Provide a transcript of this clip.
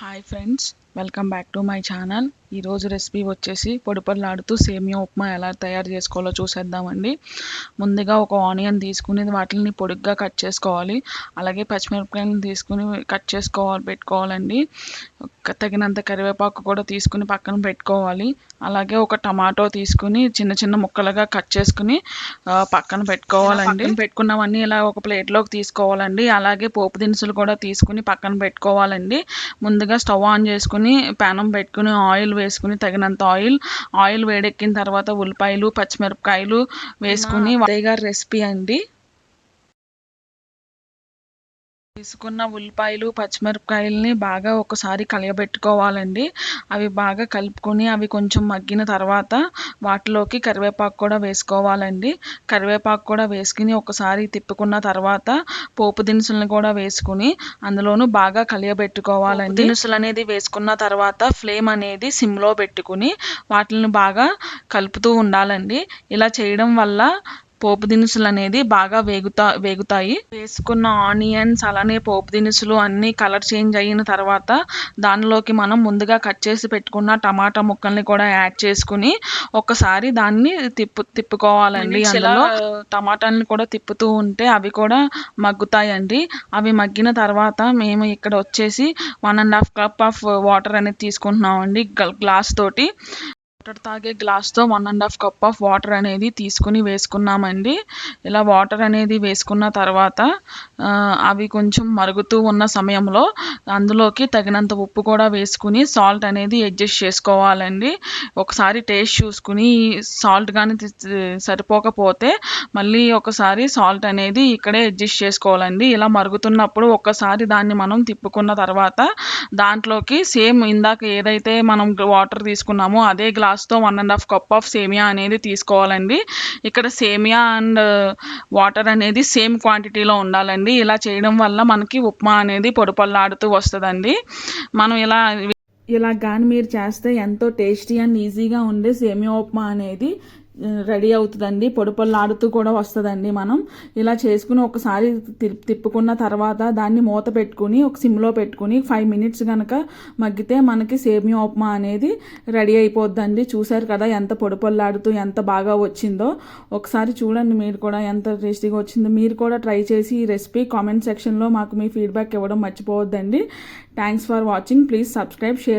Hi friends, welcome back to my channel ఈరోజు recipe వచ్చేసి పొడిపొడలాడుతూ సేమియా ఉప్మా ఎలా తయారు చేసుకోవాలో చూసేద్దామండి. ముందుగా ఒక ఆనియన్ తీసుకుని వాటిని పొడుగ్గా కట్ చేసుకోవాలి. అలాగే పచ్చిమిరపకాయలను తీసుకుని కట్ చేసుకోవాలి పెట్టుకోవాలండి. తగినంత కరివేపాకు కూడా తీసుకుని పక్కన పెట్టుకోవాలి. అలాగే ఒక టమాటో తీసుకుని చిన్న చిన్న ముక్కలుగా కట్ చేసుకుని పక్కన పెట్టుకోవాలండి. పెట్టుకున్నవన్నీ ఇలా ఒక ప్లేట్లోకి తీసుకోవాలండి. అలాగే పోపు దినుసులు కూడా తీసుకుని పక్కన పెట్టుకోవాలండి. ముందుగా స్టవ్ ఆన్ చేసుకుని పానం పెట్టుకుని ఆయిల్ వేసుకుని తగినంత ఆయిల్ ఆయిల్ వేడెక్కిన తర్వాత ఉల్లిపాయలు పచ్చిమిరపకాయలు వేసుకుని అత్తయ్య గారి రెసిపీ అండి. తీసుకున్న ఉల్లిపాయలు పచ్చిమిరపకాయలని బాగా ఒకసారి కలయబెట్టుకోవాలండి. అవి బాగా కలుపుకొని అవి కొంచెం మగ్గిన తర్వాత వాటిలోకి కరివేపాకు కూడా వేసుకోవాలండి. కరివేపాకు కూడా వేసుకుని ఒకసారి తిప్పుకున్న తర్వాత పోపు దినుసులను కూడా వేసుకుని అందులోనూ బాగా కలియబెట్టుకోవాలండి. దినుసులు అనేది వేసుకున్న తర్వాత ఫ్లేమ్ అనేది సిమ్లో పెట్టుకుని వాటిని బాగా కలుపుతూ ఉండాలండి. ఇలా చేయడం వల్ల పోపు దినుసులు అనేది బాగా వేగుతా వేగుతాయి. వేసుకున్న ఆనియన్స్ అలానే పోపు దినుసులు అన్నీ కలర్ చేంజ్ అయిన తర్వాత దానిలోకి మనం ముందుగా కట్ చేసి పెట్టుకున్న టమాటా ముక్కల్ని కూడా యాడ్ చేసుకుని ఒకసారి దాన్ని తిప్పు తిప్పుకోవాలండి. అందులో టమాటాలను కూడా తిప్పుతూ ఉంటే అవి కూడా మగ్గుతాయండి. అవి మగ్గిన తర్వాత మేము ఇక్కడ వచ్చేసి one and half cup of water అనేది తీసుకుంటున్నామండి. గ్లాస్ తోటి. వాటర్ తాగే గ్లాస్తో one and half cup of water అనేది తీసుకుని వేసుకున్నామండి. ఇలా వాటర్ అనేది వేసుకున్న తర్వాత అవి కొంచెం మరుగుతూ ఉన్న సమయంలో అందులోకి తగినంత ఉప్పు కూడా వేసుకుని సాల్ట్ అనేది అడ్జస్ట్ చేసుకోవాలండి. ఒకసారి టేస్ట్ చూసుకుని సాల్ట్ కానీ సరిపోకపోతే మళ్ళీ ఒకసారి సాల్ట్ అనేది ఇక్కడే అడ్జస్ట్ చేసుకోవాలండి. ఇలా మరుగుతున్నప్పుడు ఒక్కసారి దాన్ని మనం తిప్పుకున్న తర్వాత దాంట్లోకి సేమ్ ఇందాక ఏదైతే మనం వాటర్ తీసుకున్నామో అదే గ్లాస్ గ్లాస్తో one and half cup of సేమియా అనేది తీసుకోవాలండి. ఇక్కడ సేమియా అండ్ వాటర్ అనేది సేమ్ క్వాంటిటీలో ఉండాలండి. ఇలా చేయడం వల్ల మనకి ఉప్మా అనేది పొడిపొల్లాడుతూ వస్తుందండి. మనం ఇలా ఇలా కానీ మీరు చేస్తే ఎంతో టేస్టీ అండ్ ఈజీగా ఉండే సేమియా ఉప్మా అనేది రెడీ అవుతుందండి. పొడి ఆడుతూ కూడా వస్తుందండి మనం. ఇలా చేసుకుని ఒకసారి తిప్పుకున్న తర్వాత దాన్ని మూత పెట్టుకుని ఒక సిమ్లో పెట్టుకుని ఫైవ్ మినిట్స్ కనుక మగ్గితే మనకి సేమియా ఉప్మా అనేది రెడీ అయిపోద్దండి. చూసారు కదా ఎంత పొడి పొల్లాడుతూ ఎంత బాగా వచ్చిందో. ఒకసారి చూడండి మీరు కూడా ఎంత టేస్టీగా వచ్చిందో. మీరు కూడా ట్రై చేసి ఈ రెసిపీ కామెంట్ సెక్షన్లో మాకు మీ ఫీడ్బ్యాక్ ఇవ్వడం మర్చిపోవద్దండి. Thanks for watching. Please subscribe share